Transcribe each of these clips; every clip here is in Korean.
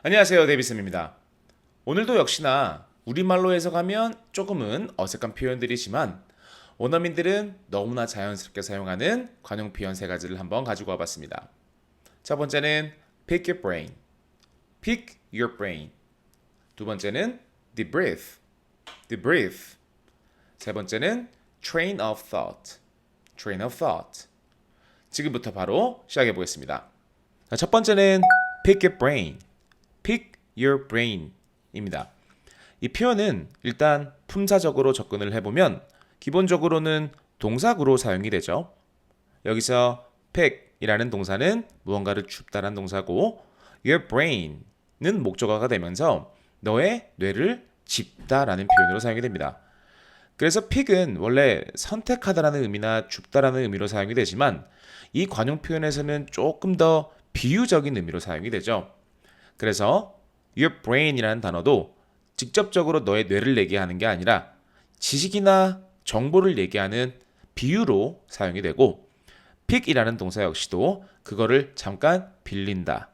안녕하세요 데이비슨입니다. 오늘도 역시나 우리말로 해석하면 조금은 어색한 표현들이지만 원어민들은 너무나 자연스럽게 사용하는 관용 표현 세 가지를 한번 가지고 와봤습니다. 첫 번째는 pick your brain, pick your brain. 두 번째는 debrief, debrief. 세 번째는 train of thought, train of thought. 지금부터 바로 시작해 보겠습니다. 자, 첫 번째는 pick your brain. Pick your brain입니다. 이 표현은 일단 품사적으로 접근을 해보면 기본적으로는 동사구로 사용이 되죠. 여기서 pick이라는 동사는 무언가를 줍다란 동사고 your brain은 목적어가 되면서 너의 뇌를 짚다라는 표현으로 사용이 됩니다. 그래서 pick은 원래 선택하다라는 의미나 줍다라는 의미로 사용이 되지만 이 관용 표현에서는 조금 더 비유적인 의미로 사용이 되죠. 그래서 your brain이라는 단어도 직접적으로 너의 뇌를 얘기하는 게 아니라 지식이나 정보를 얘기하는 비유로 사용이 되고 pick이라는 동사 역시도 그거를 잠깐 빌린다.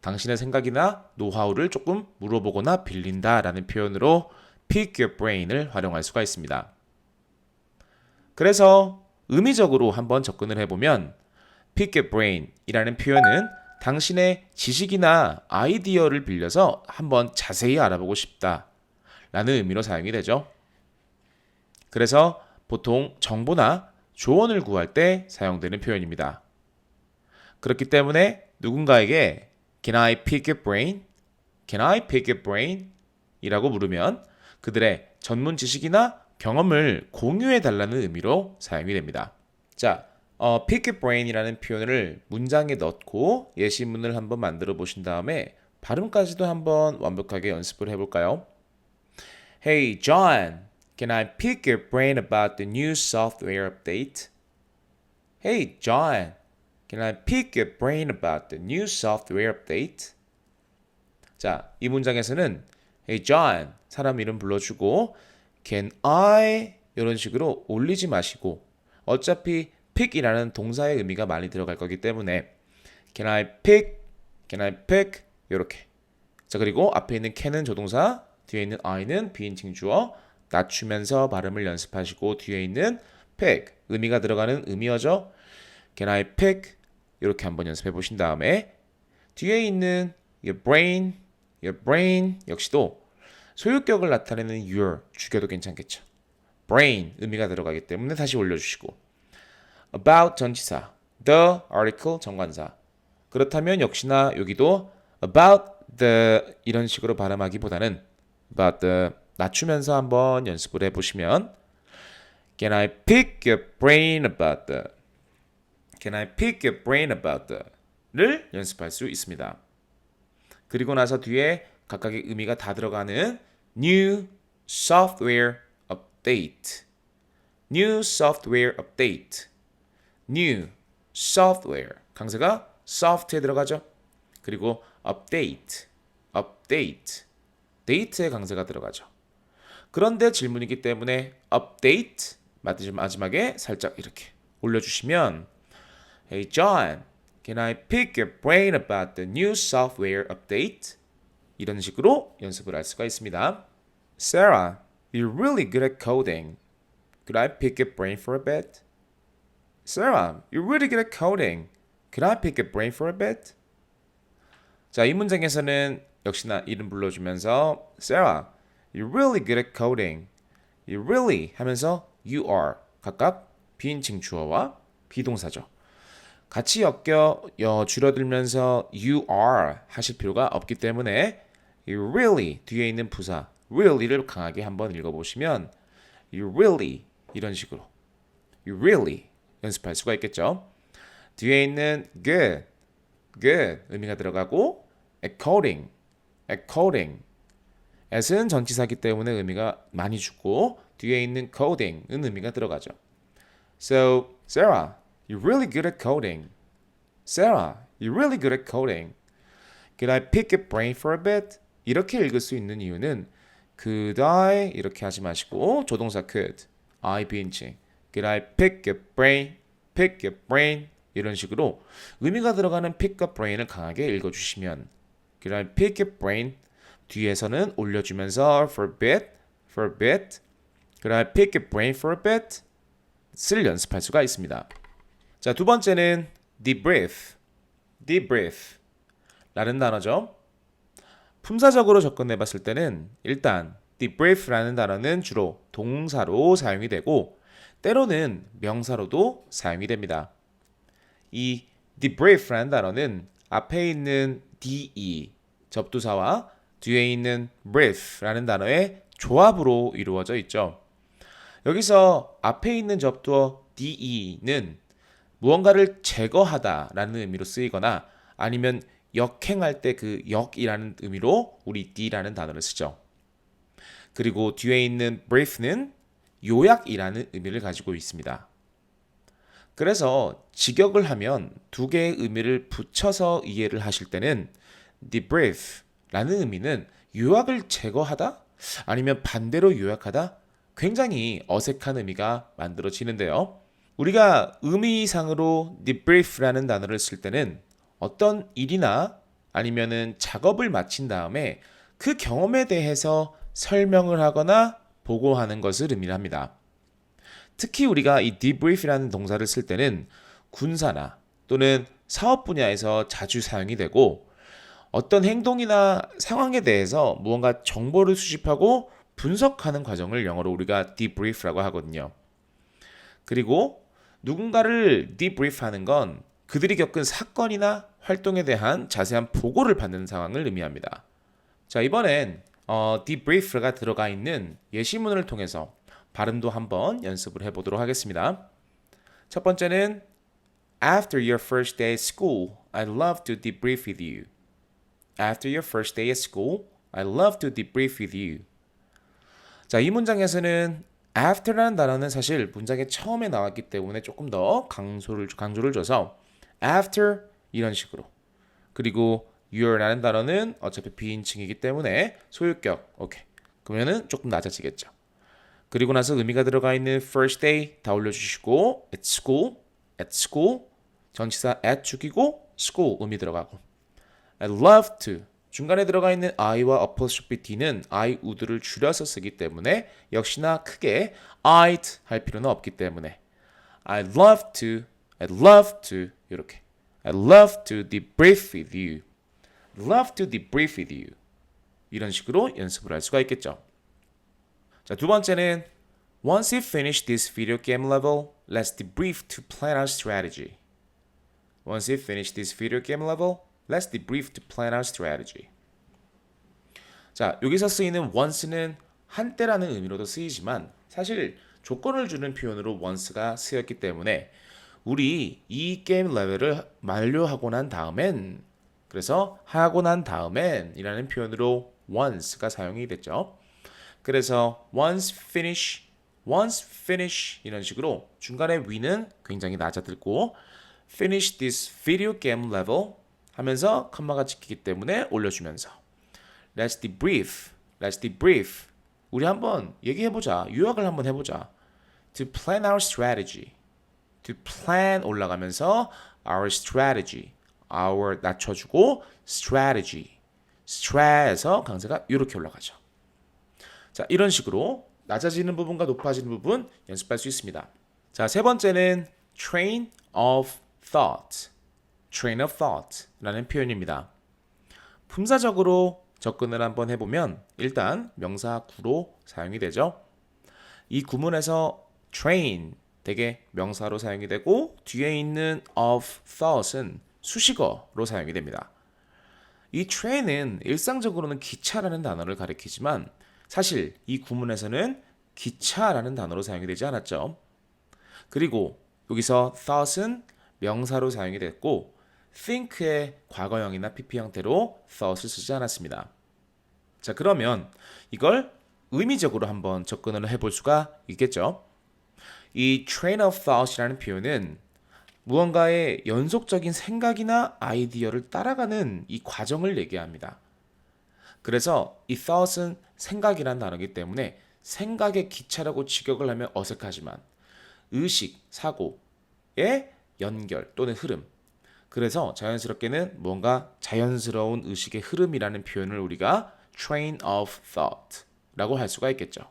당신의 생각이나 노하우를 조금 물어보거나 빌린다라는 표현으로 pick your brain을 활용할 수가 있습니다. 그래서 의미적으로 한번 접근을 해보면 pick your brain이라는 표현은 당신의 지식이나 아이디어를 빌려서 한번 자세히 알아보고 싶다. 라는 의미로 사용이 되죠. 그래서 보통 정보나 조언을 구할 때 사용되는 표현입니다. 그렇기 때문에 누군가에게 Can I pick your brain? Can I pick your brain? 이라고 물으면 그들의 전문 지식이나 경험을 공유해 달라는 의미로 사용이 됩니다. 자, 어, pick your brain이라는 표현을 문장에 넣고 예시문을 한번 만들어 보신 다음에 발음까지도 한번 완벽하게 연습을 해볼까요? Hey John, can I pick your brain about the new software update? Hey John, can I pick your brain about the new software update? 자, 이 문장에서는 Hey John, 사람 이름 불러주고 Can I 이런 식으로 올리지 마시고 어차피 pick이라는 동사의 의미가 많이 들어갈 거기 때문에 Can I pick? Can I pick? 이렇게. 자 그리고 앞에 있는 can은 조동사, 뒤에 있는 I는 비인칭 주어 낮추면서 발음을 연습하시고 뒤에 있는 pick 의미가 들어가는 의미어죠. Can I pick? 이렇게 한번 연습해 보신 다음에 뒤에 있는 your brain, your brain 역시도 소유격을 나타내는 your 죽여도 괜찮겠죠. brain 의미가 들어가기 때문에 다시 올려주시고 about 전치사, the article 정관사. 그렇다면 역시나 여기도 about the 이런 식으로 발음하기보다는 about the 낮추면서 한번 연습을 해보시면 Can I pick your brain about the? Can I pick your brain about the?를 연습할 수 있습니다. 그리고 나서 뒤에 각각의 의미가 다 들어가는 new software update. new software update. New software 강세가 soft에 들어가죠. 그리고 update, update, date의 강세가 들어가죠. 그런데 질문이기 때문에 update 마지막에 살짝 이렇게 올려주시면 Hey John, can I pick your brain about the new software update? 이런 식으로 연습을 할 수가 있습니다. Sarah, you're really good at coding. Could I pick your brain for a bit? Sarah, you're really good at coding. Could I pick your brain for a bit? 자, 이 문장에서는 역시나 이름 불러주면서 Sarah, you're really good at coding. You really 하면서 you are 각각 비인칭 주어와 비동사죠. 같이 엮여 여, 줄어들면서 you are 하실 필요가 없기 때문에 you really 뒤에 있는 부사 really를 강하게 한번 읽어보시면 you really 이런 식으로 you really 연습할 수가 있겠죠. 뒤에 있는 good, good 의미가 들어가고 according, according at은 전치사기 때문에 의미가 많이 죽고 뒤에 있는 coding은 의미가 들어가죠. So, Sarah, you're really good at coding. Sarah, you're really good at coding. Could I pick your brain for a bit? 이렇게 읽을 수 있는 이유는 could I 이렇게 하지 마시고 조동사 could, I 비인칭. Could I pick your brain? Pick your brain. 이런 식으로 의미가 들어가는 pick up brain을 강하게 읽어주시면 그다음에 pick your brain 뒤에서는 올려주면서 for a bit, for a bit. 그다음에 pick your brain for a bit 쓸 연습할 수가 있습니다. 자, 두 번째는 debrief, debrief 라는 단어죠. 품사적으로 접근해 봤을 때는 일단 debrief라는 단어는 주로 동사로 사용이 되고 때로는 명사로도 사용이 됩니다. 이 debrief라는 단어는 앞에 있는 de 접두사와 뒤에 있는 brief라는 단어의 조합으로 이루어져 있죠. 여기서 앞에 있는 접두어 de는 무언가를 제거하다라는 의미로 쓰이거나 아니면 역행할 때 그 역이라는 의미로 우리 d라는 단어를 쓰죠. 그리고 뒤에 있는 brief는 요약이라는 의미를 가지고 있습니다. 그래서 직역을 하면 두 개의 의미를 붙여서 이해를 하실 때는 debrief라는 의미는 요약을 제거하다 아니면 반대로 요약하다 굉장히 어색한 의미가 만들어지는데요. 우리가 의미상으로 debrief라는 단어를 쓸 때는 어떤 일이나 아니면은 작업을 마친 다음에 그 경험에 대해서 설명을 하거나 보고하는 것을 의미합니다. 특히 우리가 이 debrief이라는 동사를 쓸 때는 군사나 또는 사업 분야에서 자주 사용이 되고 어떤 행동이나 상황에 대해서 무언가 정보를 수집하고 분석하는 과정을 영어로 우리가 debrief라고 하거든요. 그리고 누군가를 debrief 하는 건 그들이 겪은 사건이나 활동에 대한 자세한 보고를 받는 상황을 의미합니다. 자, 이번엔 어, debrief가 들어가 있는 예시문을 통해서 발음도 한번 연습을 해보도록 하겠습니다. 첫 번째는 After your first day at school, I'd love to debrief with you. After your first day at school, I'd love to debrief with you. 자, 이 문장에서는 after라는 단어는 사실 문장의 처음에 나왔기 때문에 조금 더 강조를 강조를 줘서 after 이런 식으로 그리고 your라는 단어는 어차피 비인칭이기 때문에 소유격 오케이 그러면은 조금 낮아지겠죠. 그리고 나서 의미가 들어가 있는 first day 다 올려주시고 at school at school 전치사 at 죽이고 school 의미 들어가고 I'd love to 중간에 들어가 있는 I와 apostrophe T는 I would를 줄여서 쓰기 때문에 역시나 크게 I'd 할 필요는 없기 때문에 I'd love to, I'd love to 이렇게 I'd love to debrief with you, love to debrief with you 이런 식으로 연습을 할 수가 있겠죠. 자, 두 번째는 Once you finish this video game level, let's debrief to plan our strategy. Once you finish this video game level, let's debrief to plan our strategy. 자, 여기서 쓰이는 once는 한때라는 의미로도 쓰이지만 사실 조건을 주는 표현으로 once가 쓰였기 때문에 우리 이 게임 레벨을 만료하고 난 다음엔 그래서 하고 난 다음엔 이라는 표현으로 once가 사용이 됐죠. 그래서 once finish, once finish 이런 식으로 중간에 위는 굉장히 낮아들고 finish this video game level 하면서 컴마가 찍히기 때문에 올려주면서 let's debrief, let's debrief 우리 한번 얘기해보자 요약을 한번 해보자 to plan our strategy to plan 올라가면서 our strategy our 낮춰주고 strategy strat에서 강세가 이렇게 올라가죠 자 이런 식으로 낮아지는 부분과 높아지는 부분 연습할 수 있습니다 자 세 번째는 train of thought train of thought라는 표현입니다. 품사적으로 접근을 한번 해보면 일단 명사 구로 사용이 되죠. 이 구문에서 train 되게 명사로 사용이 되고 뒤에 있는 of thought은 수식어로 사용이 됩니다. 이 train은 일상적으로는 기차라는 단어를 가리키지만 사실 이 구문에서는 기차라는 단어로 사용이 되지 않았죠. 그리고 여기서 thought은 명사로 사용이 됐고 think의 과거형이나 pp 형태로 thought을 쓰지 않았습니다. 자, 그러면 이걸 의미적으로 한번 접근을 해볼 수가 있겠죠. 이 train of thought이라는 표현은 무언가의 연속적인 생각이나 아이디어를 따라가는 이 과정을 얘기합니다. 그래서 이 thought은 생각이란 단어이기 때문에 생각의 기차라고 직역을 하면 어색하지만 의식, 사고의 연결 또는 흐름 그래서 자연스럽게는 뭔가 자연스러운 의식의 흐름이라는 표현을 우리가 train of thought라고 할 수가 있겠죠.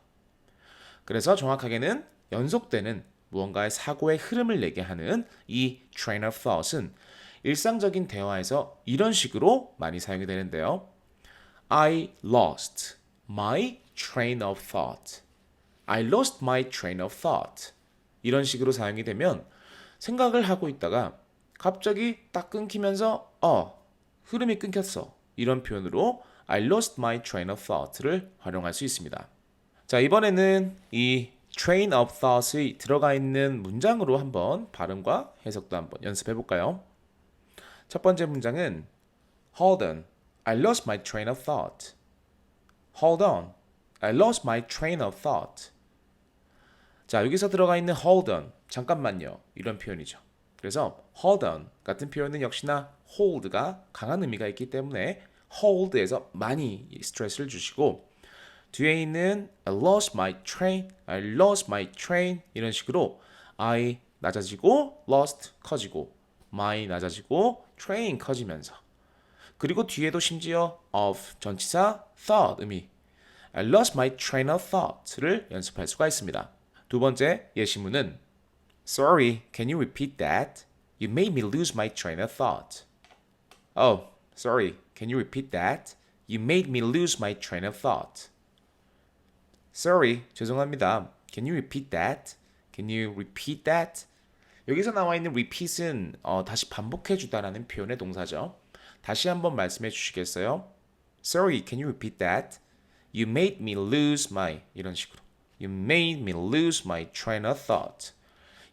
그래서 정확하게는 연속되는 무언가의 사고의 흐름을 내게 하는 이 train of thought은 일상적인 대화에서 이런 식으로 많이 사용이 되는데요. I lost my train of thought. I lost my train of thought. 이런 식으로 사용이 되면 생각을 하고 있다가 갑자기 딱 끊기면서 어 흐름이 끊겼어 이런 표현으로 I lost my train of thought를 활용할 수 있습니다. 자 이번에는 이 train of thought이 들어가 있는 문장으로 한번 발음과 해석도 한번 연습해 볼까요? 첫 번째 문장은 Hold on, I lost my train of thought. Hold on, I lost my train of thought. 자, 여기서 들어가 있는 hold on, 잠깐만요. 이런 표현이죠. 그래서 hold on 같은 표현은 역시나 hold가 강한 의미가 있기 때문에 hold에서 많이 스트레스를 주시고 뒤에 있는 I lost my train, I lost my train 이런 식으로 I 낮아지고 lost 커지고 my 낮아지고 train 커지면서 그리고 뒤에도 심지어 of 전치사 thought 의미 I lost my train of thought를 연습할 수가 있습니다. 두 번째 예시문은 Sorry, can you repeat that? You made me lose my train of thought. Oh, sorry, can you repeat that? You made me lose my train of thought. Sorry, 죄송합니다. Can you repeat that? Can you repeat that? 여기서 나와 있는 repeat은 어, 다시 반복해 주다라는 표현의 동사죠. 다시 한번 말씀해 주시겠어요? Sorry, can you repeat that? You made me lose my 이런 식으로. You made me lose my train of thought.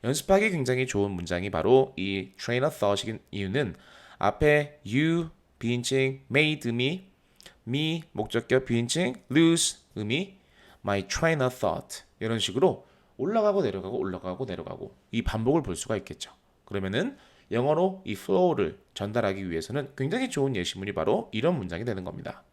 연습하기 굉장히 좋은 문장이 바로 이 train of thought인 이유는 앞에 you 비인칭 made 의미, me 목적격 비인칭 lose 의미, my train of thought 이런 식으로 올라가고 내려가고 올라가고 내려가고 이 반복을 볼 수가 있겠죠. 그러면은 영어로 이 flow를 전달하기 위해서는 굉장히 좋은 예시문이 바로 이런 문장이 되는 겁니다.